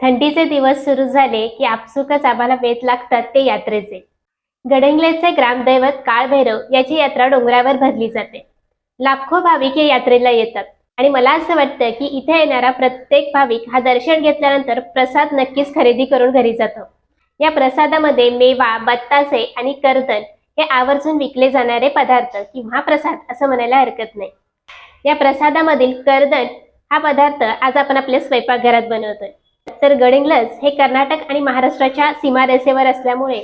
थंडीचे दिवस सुरू झाले की आपसुकच आम्हाला वेध लागतात ते यात्रेचे. गडंगलेचे ग्रामदैवत काळभैरव याची यात्रा डोंगरावर भरली जाते. लाखो भाविक या यात्रेला येतात आणि मला असं वाटतं की इथे येणारा प्रत्येक भाविक हा दर्शन घेतल्यानंतर प्रसाद नक्कीच खरेदी करून घरी जातो. या प्रसादामध्ये मेवा बत्तासे आणि कर्दन हे आवर्जून विकले जाणारे पदार्थ किंवा प्रसाद असं म्हणायला हरकत नाही. या प्रसादामधील कर्दन हा पदार्थ आज आपण आपल्या स्वयंपाकघरात बनवतोय. तर गडिंग्लज हे कर्नाटक आणि महाराष्ट्राच्या सीमारेषेवर असल्यामुळे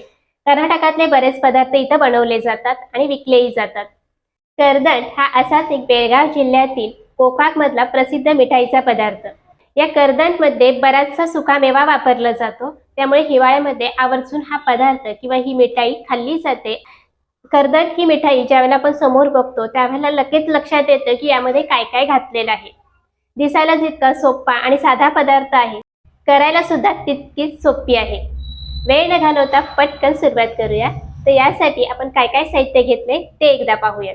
कर्नाटकातले बरेच पदार्थ इथं बनवले जातात आणि विकलेही जातात. कर्दन हा असाच एक बेळगाव जिल्ह्यातील कोकाक मधला प्रसिद्ध मिठाईचा पदार्थ. या कर्दनमध्ये बराचसा सुकामेवा वापरला जातो. त्यामुळे हिवाळ्यामध्ये आवर्जून हा पदार्थ किंवा ही मिठाई खाल्ली जाते. कर्दन ही मिठाई ज्यावेळेला आपण समोर बघतो त्यावेळेला लगेच लक्षात येतं की यामध्ये काय काय घातलेलं आहे. दिसायला जितका सोपा आणि साधा पदार्थ आहे करायला सुद्धा तितकीच सोपी आहे. वेळ न घालवता पटकन सुरुवात करूया. तर यासाठी आपण काय काय साहित्य घेतले ते एकदा पाहूयात.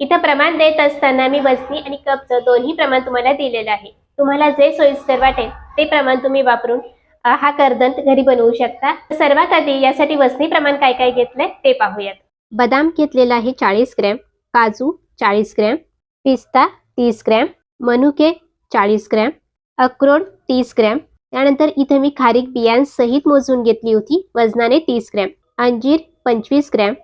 इथं प्रमाण देत असताना मी वजनी आणि कपचं दोन्ही प्रमाण तुम्हाला दिलेलं आहे. तुम्हाला जे सोयीस्कर वाटेल ते प्रमाण तुम्ही वापरून हा करदंत घरी बनवू शकता. सर्वात आधी यासाठी वजनी प्रमाण काय काय घेतलंय ते पाहूयात. बदाम घेतलेला आहे चाळीस ग्रॅम काजू चाळीस ग्रॅम पिस्ता तीस ग्रॅम मनुके चाळीस ग्रॅम अक्रोड तीस ग्रॅम त्यानंतर इथे मी खारीक बियांसहित मोजून घेतली होती. वजनाने तीस ग्रॅम. अंजीर पंचवीस ग्रॅम.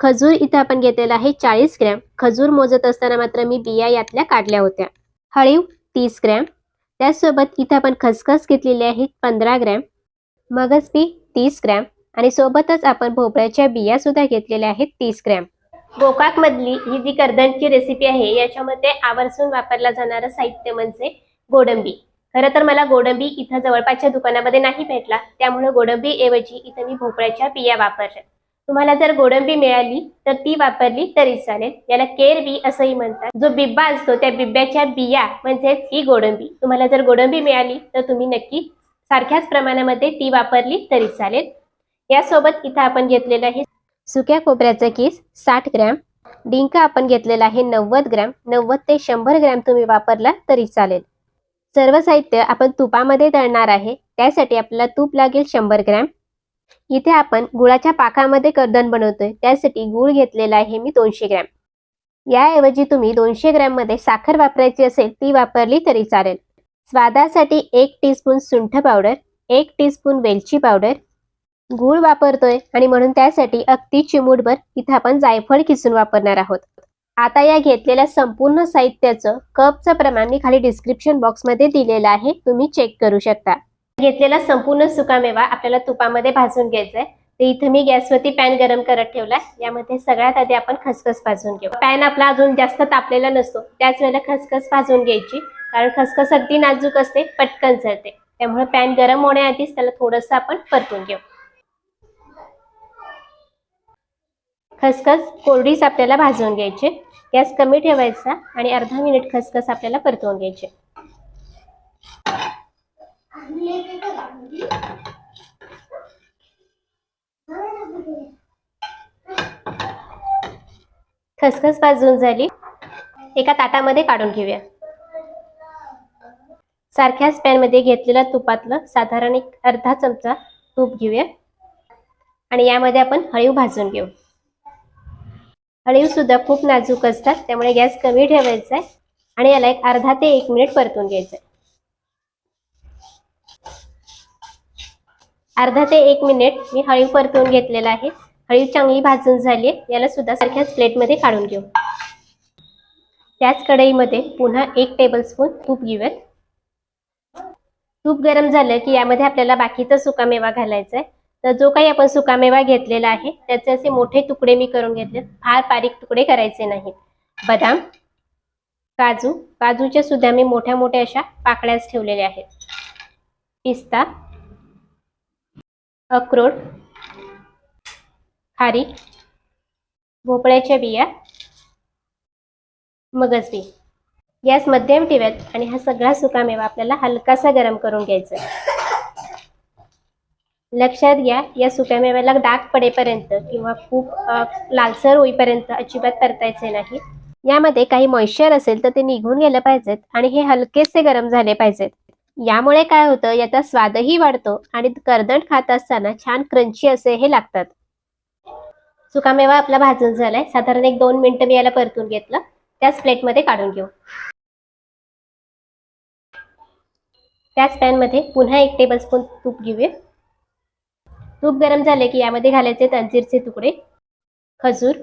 खजूर इथं आपण घेतलेला आहे चाळीस ग्रॅम. खजूर मोजत असताना मात्र मी बिया यातल्या काढल्या होत्या. हळीव तीस ग्रॅम. त्याचसोबत इथं आपण खसखस घेतलेली आहे पंधरा ग्रॅम. मगज बी तीस ग्रॅम. आणि सोबतच आपण भोपळ्याच्या बिया सुद्धा घेतलेल्या आहेत तीस ग्रॅम. गोकाक मधली ही जी कर्दनची रेसिपी आहे याच्यामध्ये आवर्जून वापरला जाणारं साहित्य म्हणजे गोडंबी. खरं तर मला गोडंबी इथं जवळपासच्या दुकानामध्ये नाही भेटला. त्यामुळे गोडंबी ऐवजी इथं मी भोपळ्याच्या बिया वापरल्या. तुम्हाला जर गोडंबी मिळाली तर ती वापरली तरी चालेल. याला केर बी असंही म्हणतात. जो बिब्बा असतो त्या बिब्ब्याच्या बिया म्हणजेच ही गोडंबी. तुम्हाला जर गोडंबी मिळाली तर तुम्ही नक्की सारख्याच प्रमाणामध्ये ती वापरली तरी चालेल. यासोबत इथं आपण घेतलेलं आहे सुक्या कोपऱ्याचं केस साठ ग्रॅम. डिंक आपण घेतलेला आहे नव्वद ग्रॅम. नव्वद ते शंभर ग्रॅम तुम्ही वापरला तरी चालेल. सर्व साहित्य आपण तुपामध्ये तळणार आहे. त्यासाठी आपल्याला तूप लागेल शंभर ग्रॅम. इथे आपण गुळाच्या पाकामध्ये कर्दन बनवतोय. त्यासाठी गुळ घेतलेला आहे मी दोनशे ग्रॅम. याऐवजी तुम्ही दोनशे ग्रॅममध्ये साखर वापरायची असेल ती वापरली तरी चालेल. स्वादासाठी एक टीस्पून सुंठ पावडर एक टीस्पून वेलची पावडर. गूळ वापरतोय आणि म्हणून त्यासाठी अगदी चिमूटभर इथे आपण जायफळ किसून वापरणार आहोत. आता या घेतलेल्या संपूर्ण साहित्याचं कपचं प्रमाण मी खाली डिस्क्रिप्शन बॉक्समध्ये दिलेलं आहे. तुम्ही चेक करू शकता. घेतलेला संपूर्ण सुकामेवा आपल्याला तुपामध्ये भाजून घ्यायचा आहे तर इथं मी गॅसवरती पॅन गरम करत ठेवलाय. यामध्ये सगळ्यात आधी आपण खसखस भाजून घेऊ. पॅन आपला अजून जास्त तापलेला नसतो. त्याच वेळेला खसखस भाजून घ्यायची. कारण खसखस अगदी नाजूक असते पटकन जळते त्यामुळे पॅन गरम होण्याआधीच त्याला थोडंसं आपण परतून घेऊ. खसखस कोरडीच आपल्याला भाजून घ्यायची. गॅस कमी ठेवायचा आणि अर्धा मिनिट खसखस आपल्याला परतवून घ्यायचे. खसखस भाजून झाली. एका ताटामध्ये काढून घेऊया. सारख्याच पॅनमध्ये घेतलेल्या तुपातलं साधारण एक अर्धा चमचा तूप घेऊया. आणि यामध्ये आपण हळीव भाजून घेऊ. सुद्धा खूप नाजूक असतात त्यामुळे गॅस कमी ठेवायचा आहे आणि याला एक अर्धा ते एक मिनिट परतून घ्यायचं आहे. अर्धा ते एक मिनिट मी हळीव परतून घेतलेला आहे. हळीव चांगली भाजून झाली आहे. याला सुद्धा सारख्याच प्लेटमध्ये काढून घेऊ. त्याच कढईमध्ये पुन्हा एक टेबलस्पून तूप घेऊयात. तूप गरम झालं की यामध्ये आपल्याला बाकीचा सुकामेवा घालायचा आहे. तर जो काही आपण सुकामेवा घेतलेला आहे त्याचे असे मोठे तुकडे मी करून घेतले फार बारीक तुकडे करायचे नाहीत. बदाम काजू काजूच्या सुद्धा मी मोठ्या मोठ्या अशा पाकळ्याच ठेवलेल्या आहेत. पिस्ता अक्रोड खारीक भोपळ्याच्या बिया मगजबी. गॅस मध्यम ठेव्यात आणि हा सगळा सुकामेवा आपल्याला हलकासा गरम करून घ्यायचा आहे. लक्षात घ्या या सुक्यामेव्याला डाग पडेपर्यंत किंवा खूप लालसर होईपर्यंत अजिबात परतायचे नाही. यामध्ये काही मॉइश्चर असेल तर ते निघून गेलं पाहिजेत आणि हे हलकेसे गरम झाले पाहिजेत. यामुळे काय होतं याचा स्वादही वाढतो आणि करदंड खात असताना छान क्रंची असे हे लागतात. सुकामेवा आपला भाजून झालाय. साधारण एक दोन मिनिटं मी याला परतून घेतलं. त्याच प्लेटमध्ये काढून घेऊ. त्याच पॅनमध्ये पुन्हा एक टेबलस्पून तूप घेऊया. तूप गरम झाले की यामध्ये घालायचे अंजीरचे तुकडे खजूर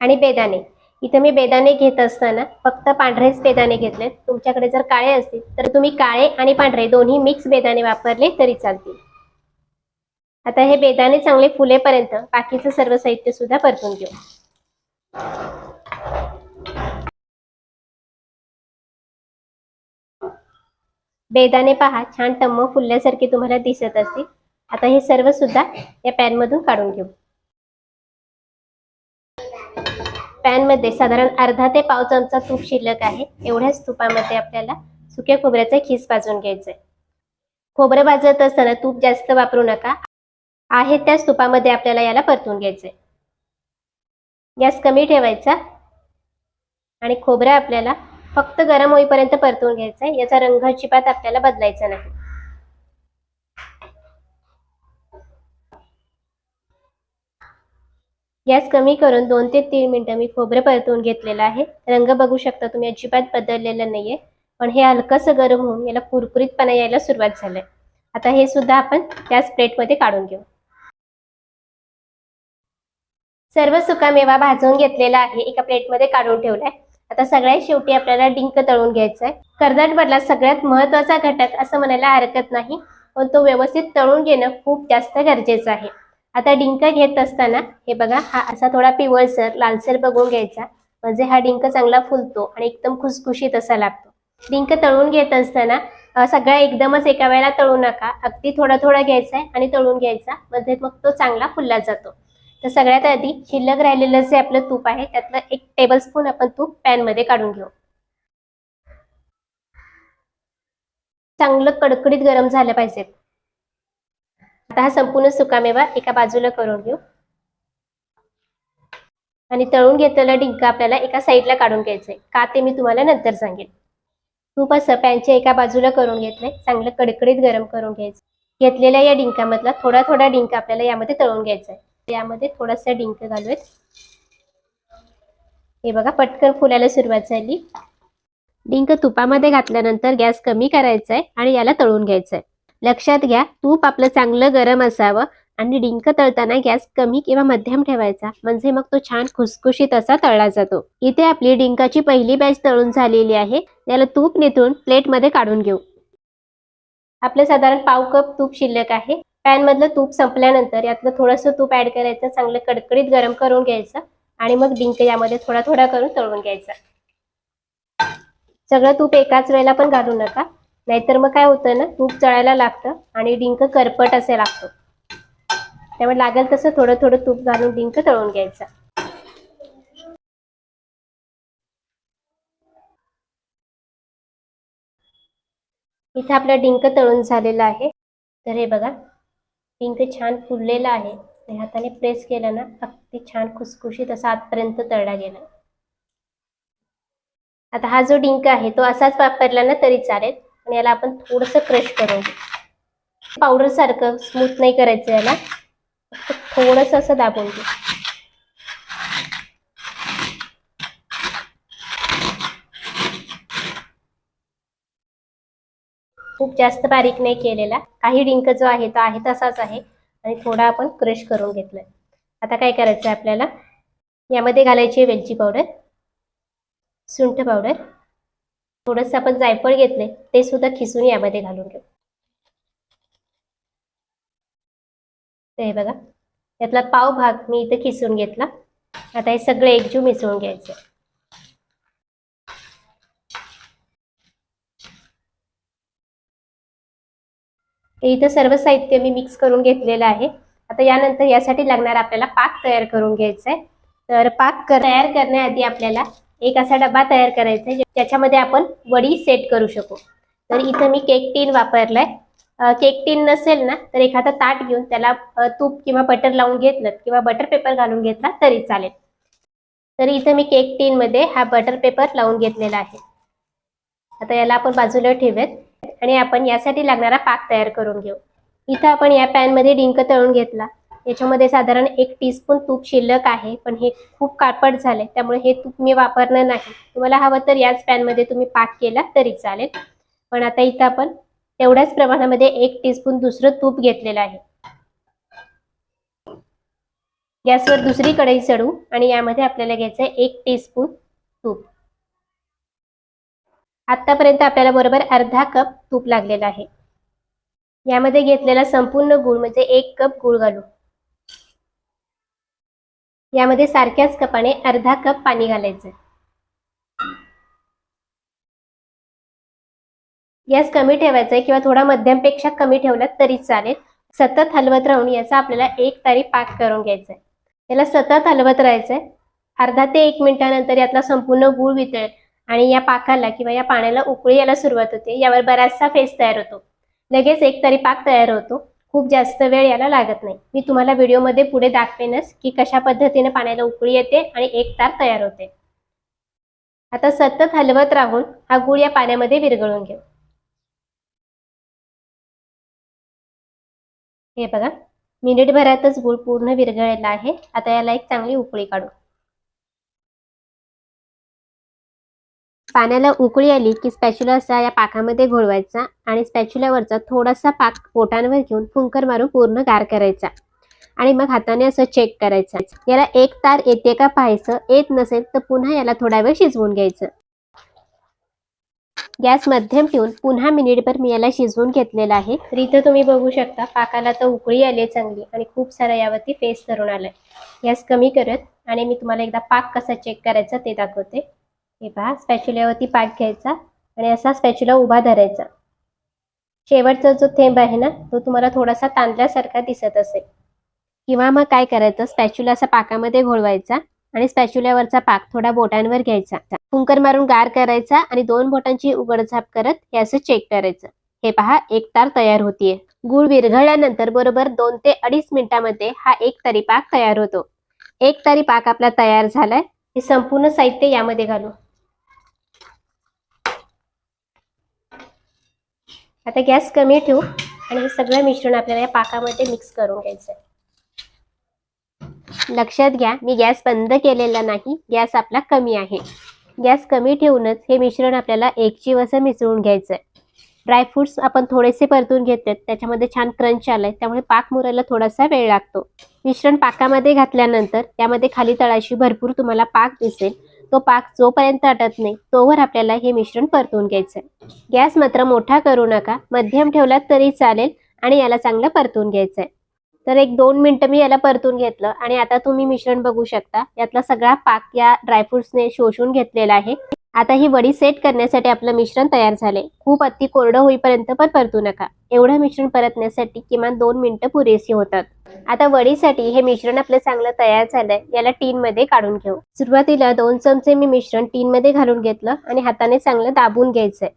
आणि बेदाणे. इथे मी बेदाणे घेत असताना फक्त पांढरेच बेदाणे घेतलेत. तुमच्याकडे जर काळे असतील तर तुम्ही काळे आणि पांढरे दोन्ही मिक्स बेदाणे वापरले तरी चालतील. आता हे बेदाणे चांगले फुलेपर्यंत बाकीचं सर्व साहित्य सुद्धा परतून घेऊ. बेदाणे पहा छान टम्म फुलल्यासारखे तुम्हाला दिसत असतील. आता हे सर्व सुद्धा या पॅन मधून काढून घेऊ. पॅनमध्ये साधारण अर्धा ते पाव चमचा तूप शिल्लक आहे. एवढ्याच तुपामध्ये आपल्याला सुक्या खोबऱ्याचा खीस भाजून घ्यायचंय. खोबरं भाजत असताना तूप जास्त वापरू नका. आहे त्याच तुपामध्ये आपल्याला याला परतून घ्यायचंय. गॅस कमी ठेवायचा. आणि खोबरं आपल्याला फक्त गरम होईपर्यंत परतून घ्यायचंय. याचा रंग अजिबात आपल्याला बदलायचा नाही. गॅस कमी करून दोन ते तीन मिनिटं मी खोबरं परतवून घेतलेलं आहे. रंग बघू शकता तुम्ही अजिबात बदललेला नाहीये. पण हे हलकंसं गरम होऊन याला कुरकुरीतपणा यायला सुरुवात झालंय आता हे सुद्धा आपण त्याच प्लेटमध्ये काढून घेऊ. सर्व सुकामेवा भाजून घेतलेला आहे. एका प्लेटमध्ये काढून ठेवलाय. आता सगळ्यात शेवटी आपल्याला डिंक तळून घ्यायचा आहे कर्दळमधला सगळ्यात महत्त्वाचा घटक असं म्हणायला हरकत नाही. पण तो व्यवस्थित तळून घेणं खूप जास्त गरजेचं आहे. आता डिंक घेत असताना हे बघा हा असा थोडा पिवळसर लालसर बघून घ्यायचा. म्हणजे हा डिंक चांगला फुलतो आणि एकदम खुसखुशीत असा लागतो. डिंक तळून घेत असताना सगळा एकदमच एका वेळेला तळू नका. अगदी थोडा थोडा घ्यायचा आहे आणि तळून घ्यायचा. म्हणजे मग तो चांगला फुलला जातो. तर सगळ्यात आधी शिल्लक राहिलेलं जे आपलं तूप आहे त्यातलं एक टेबलस्पून आपण तूप पॅनमध्ये काढून घेऊ. चांगलं कडकडीत गरम झालं पाहिजे. आता हा संपूर्ण सुकामेवा एका बाजूला करून घेऊ. आणि तळून घेतलेला डिंक आपल्याला एका साईडला काढून घ्यायचंय का ते मी तुम्हाला नंतर सांगेन. तूप असं पॅनच्या एका बाजूला करून घेतलंय. चांगलं कडकडीत गरम करून घ्यायचं. घेतलेल्या या डिंकामधला थोडा थोडा डिंक आपल्याला यामध्ये तळून घ्यायचा आहे. यामध्ये थोडासा डिंक घालूयात. हे बघा पटकन फुलायला सुरुवात झाली. डिंक तुपामध्ये घातल्यानंतर गॅस कमी करायचा आहे आणि याला तळून घ्यायचंय लक्षात घ्या तूप आपलं चांगलं गरम असावं आणि डिंक तळताना गॅस कमी किंवा मध्यम ठेवायचा. म्हणजे मग तो छान खुसखुशीत असा तळला जातो. इथे आपली डिंकाची पहिली बॅच तळून झालेली आहे. याला तूप नेतून प्लेटमध्ये काढून घेऊ. आपलं साधारण पाव कप तूप शिल्लक आहे. पॅन मधलं तूप संपल्यानंतर यातलं थोडंसं तूप ऍड करायचं चांगलं कडकडीत गरम करून घ्यायचं आणि मग डिंक यामध्ये थोडा थोडा करून तळून घ्यायचा. सगळं तूप एकाच वेळेला पण घालू नका. नाहीतर मग काय होतं ना तूप जळायला लागतं आणि डिंक करपट असे लागतो. त्यामुळे लागेल तसं थोडं थोडं तूप घालून डिंक तळून घ्यायचा. इथे आपलं डिंक तळून झालेलं आहे. तर हे बघा डिंक छान फुललेला आहे. हाताने प्रेस केलं ना अगदी छान खुसखुशीत असा आतपर्यंत तळला गेला. आता हा जो डिंक आहे तो असाच वापरला ना तरी चालेल. आणि याला आपण थोडंसं क्रश करून घेऊ पावडर सारखं स्मूथ नाही करायचं याला. फक्त थोडंसं असं दाबून घेऊ खूप जास्त बारीक नाही केलेला. काही डिंक जो आहे तो आहे तसाच आहे. आणि थोडा आपण क्रश करून घेतलाय. आता काय करायचं आपल्याला? यामध्ये घालायची वेलची पावडर सुंठ पावडर थोडंसं आपण जायफळ घेतले ते सुद्धा खिसून यामध्ये घालून घेऊ. ते बघा त्यातला पाव भाग मी इथं खिसून घेतला. आता हे सगळे एकजीव मिसळून घ्यायचे. इथं सर्व साहित्य मी मिक्स करून घेतलेलं आहे. आता यानंतर यासाठी लागणार आपल्याला पाक तयार करून घ्यायचा आहे तर पाक तयार करण्याआधी आपल्याला एक असा डबा तयार करायचा आहे ज्याच्यामध्ये आपण वडी सेट करू शकू. तर इथं मी केक टीन वापरलाय. केक टीन नसेल ना तर एखादा ताट घेऊन त्याला तूप किंवा बटर लावून घेतलं किंवा बटर पेपर घालून घेतला तरी चालेल. तर इथं मी केक टीन मध्ये हा बटर पेपर लावून घेतलेला आहे. आता याला आपण बाजूला ठेवूयात आणि आपण यासाठी लागणारा पाक तयार करून घेऊ. इथं आपण या पॅनमध्ये डिंक तळून घेतला. याच्यामध्ये साधारण एक टीस्पून तूप शिल्लक आहे पण हे खूप काळपट झाले त्यामुळे हे तूप मी वापरणार नाही. तुम्हाला हवं तर याच पॅनमध्ये तुम्ही पाक केला तरी चालेल. पण आता इथं आपण तेवढ्याच प्रमाणामध्ये एक टीस्पून दुसरं तूप घेतलेलं आहे. गॅसवर दुसरी कढई चढू आणि यामध्ये आपल्याला घ्यायचं आहे एक टीस्पून तूप. आतापर्यंत आपल्याला बरोबर अर्धा कप तूप लागलेला आहे. यामध्ये घेतलेला संपूर्ण गुळ म्हणजे एक कप गुळ घालू. यामध्ये सारख्याच कपाने अर्धा कप पाणी घालायचं. गॅस कमी ठेवायचा आहे किंवा थोडा मध्यमपेक्षा कमी ठेवला तरी चालेल. सतत हलवत राहून याचा आपल्याला एक तारी पाक करून घ्यायचा आहे याला सतत हलवत राहायचंय. अर्धा ते एक मिनिटानंतर यातला संपूर्ण गुळ वितळेल आणि या पाकाला किंवा या पाण्याला उकळी यायला सुरुवात होते. यावर बराचसा फेस तयार होतो. लगेच एक तरी पाक तयार होतो. खूप जास्त वेळ याला लागत नाही. मी तुम्हाला व्हिडिओमध्ये पुढे दाखवेनच की कशा पद्धतीने पाण्याला उकळी येते आणि एक तार तयार होते. आता सतत हलवत राहून हा गुळ या पाण्यामध्ये विरघळून घेऊ. हे बघा मिनिटभरातच गुळ पूर्ण विरघळलेला आहे. आता याला एक चांगली उकळी काढू. पाण्याला उकळी आली की स्पॅच्युला असा या पाकामध्ये घोळवायचा आणि स्पॅच्युलावरचा थोडासा पाक पोटांवर घेऊन फुंकर मारून पूर्ण गार करायचा. आणि मग हाताने असं चेक करायचं. याला एक तार येते का पाहायचं येत नसेल तर पुन्हा याला थोडा वेळ शिजवून घ्यायचं. गॅस मध्यम ठेवून पुन्हा मिनिटभर मी याला शिजवून घेतलेला आहे. तर इथं तुम्ही बघू शकता पाकाला तर उकळी आली आहे चांगली आणि खूप सारा यावरती फेस धरून आलाय. गॅस कमी करत आणि मी तुम्हाला एकदा पाक कसा चेक करायचा ते दाखवते. हे पहा स्पॅच्युल्यावरती पाक घ्यायचा आणि असा स्पॅच्युला उभा धरायचा. शेवटचा जो थेंब आहे ना तो तुम्हाला थोडासा तांदल्यासारखा दिसत असेल. किंवा मग काय करायचं स्पॅच्युला असा पाकामध्ये घोळवायचा आणि स्पॅच्युल्यावरचा पाक थोडा बोटांवर घ्यायचा. फुंकर मारून गार करायचा आणि दोन बोटांची उघडझाप करत हे असं चेक करायचं. हे पहा एक तार तयार होतीये. गुळ विरघळल्यानंतर बरोबर दोन ते अडीच मिनिटांमध्ये हा एक तरी पाक तयार होतो. एक तरी पाक आपला तयार झालाय. हे संपूर्ण साहित्य यामध्ये घालू. आता गॅस कमी ठेवू आणि हे सगळं मिश्रण आपल्याला या पाकामध्ये मिक्स करून घ्यायचं आहे. लक्षात घ्या मी गॅस बंद केलेला नाही गॅस आपला कमी आहे. गॅस कमी ठेवूनच हे मिश्रण आपल्याला एकजीव असं मिसळून घ्यायचं आहे ड्रायफ्रुट्स आपण थोडेसे परतून घेतलेत त्याच्यामध्ये छान क्रंच आलाय त्यामुळे पाक मुरायला थोडासा वेळ लागतो. मिश्रण पाकामध्ये घातल्यानंतर त्यामध्ये खाली तळाशी भरपूर तुम्हाला पाक दिसेल. तो पाक जोपर्यंत अटत नाही तोवर आपल्याला हे मिश्रण परतून घ्यायचं आहे गॅस मात्र मोठा करू नका मध्यम ठेवलात तरी चालेल आणि याला चांगलं परतून घ्यायचं आहे तर एक दोन मिनटं मी याला परतून घेतलं आणि आता तुम्ही मिश्रण बघू शकता यातला सगळा पाक या ड्रायफ्रुट्सने शोषून घेतलेला आहे. आता ही वडी सेट करण्यासाठी आपलं मिश्रण तयार झाले. खूप अति कोरडं होईपर्यंत पण परतू नका. एवढं मिश्रण परतण्यासाठी किमान दोन मिनिटं पुरेशी होतात. आता वडीसाठी हे मिश्रण आपलं चांगलं तयार झालंय. याला टीन मध्ये काढून घेऊ. सुरुवातीला दोन चमचे मी मिश्रण टीन मध्ये घालून घेतलं आणि हाताने चांगलं दाबून घ्यायचंय.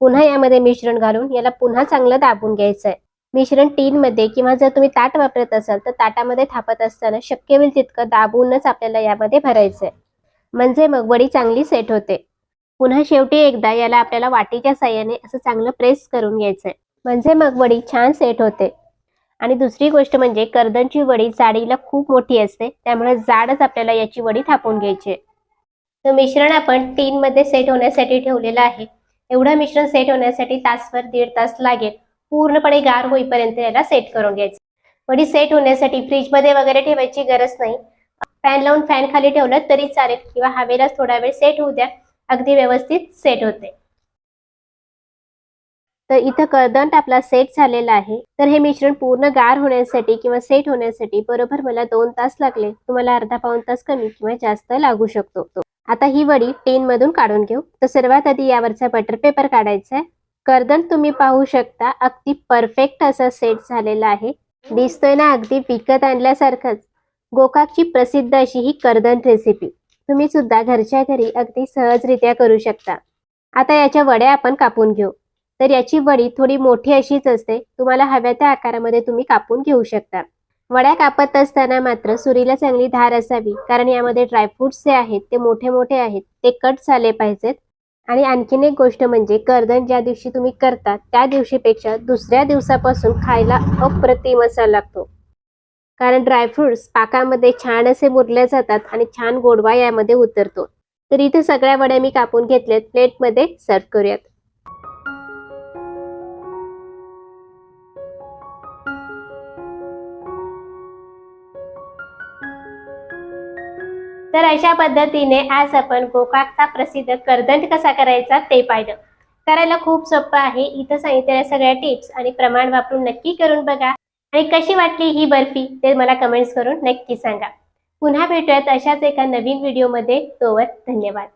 पुन्हा यामध्ये मिश्रण घालून याला पुन्हा चांगलं दाबून घ्यायचंय. मिश्रण टीन मध्ये किंवा जर तुम्ही ताट वापरत असाल तर ताटामध्ये थापत असताना शक्य होईल तितकं दाबूनच आपल्याला यामध्ये भरायचंय. म्हणजे मग वडी चांगली सेट होते. पुन्हा शेवटी एकदा याला आपल्याला वाटीच्या साह्याने असं चांगलं प्रेस करून घ्यायचंय. म्हणजे मग वडी छान सेट होते. आणि दुसरी गोष्ट म्हणजे कर्दनची वडी जाडीला खूप मोठी असते. त्यामुळे जाडच आपल्याला याची वडी थापून घ्यायची तर मिश्रण आपण टीन मध्ये सेट होण्यासाठी ठेवलेलं आहे. एवढं मिश्रण सेट होण्यासाठी तासभर दीड तास लागेल. पूर्णपणे गार होईपर्यंत याला सेट करून घ्यायचं. वडी सेट होण्यासाठी फ्रीजमध्ये वगैरे ठेवायची गरज नाही. फॅन लावून फॅन खाली ठेवलं तरी चालेल. किंवा हवेलाच थोडा वेळ सेट होऊ द्या. अगदी व्यवस्थित सेट होते. तर इथं कर्दंट आपला सेट झालेला आहे. तर हे मिश्रण पूर्ण गार होण्यासाठी किंवा सेट होण्यासाठी बरोबर मला दोन तास लागले. तुम्हाला अर्धा पाऊन तास कमी किंवा जास्त लागू शकतो आता ही वडी टेन मधून काढून घेऊ. तर सर्वात आधी यावरचा बटर पेपर काढायचा आहे. कर्दन तुम्ही पाहू शकता अगदी परफेक्ट असा सेट झालेला आहे. दिसतोय ना अगदी विकत आणल्यासारखंच. गोकाकची प्रसिद्ध अशी ही कर्दन रेसिपी तुम्ही सुद्धा घरच्या घरी अगदी सहजरित्या करू शकता. आता याच्या वड्या आपण कापून घेऊ. तर याची वडी थोडी मोठी अशीच असते. तुम्हाला हव्या त्या आकारामध्ये तुम्ही कापून घेऊ शकता. वड्या कापत असताना मात्र सुरीला चांगली धार असावी कारण यामध्ये ड्रायफ्रुट्स जे आहेत ते मोठे मोठे आहेत ते कट झाले पाहिजेत. आणि आणखीन एक गोष्ट म्हणजे कर्दन ज्या दिवशी तुम्ही करता त्या दिवशीपेक्षा दुसऱ्या दिवसापासून खायला अप्रतिम असा लागतो. कारण ड्रायफ्रुट्स पाकामध्ये छान असे मुरले जातात आणि छान गोडवा यामध्ये उतरतो. तर इथे सगळ्या वड्या मी कापून घेतल्यात. प्लेटमध्ये सर्व करूयात. तर अशा पद्धतीने आज आपण गोकाकचा प्रसिद्ध करदंट कसा करायचा ते पाहिलं. करायला खूप सोपं आहे. इथं सांगितलेल्या सगळ्या टिप्स आणि प्रमाण वापरून नक्की करून बघा. आणि कशी वाटली ही बर्फी? ते मला कमेंट्स करून नक्की सांगा. पुन्हा भेटूयात अशाच एका नवीन व्हिडिओमध्ये तोवर धन्यवाद.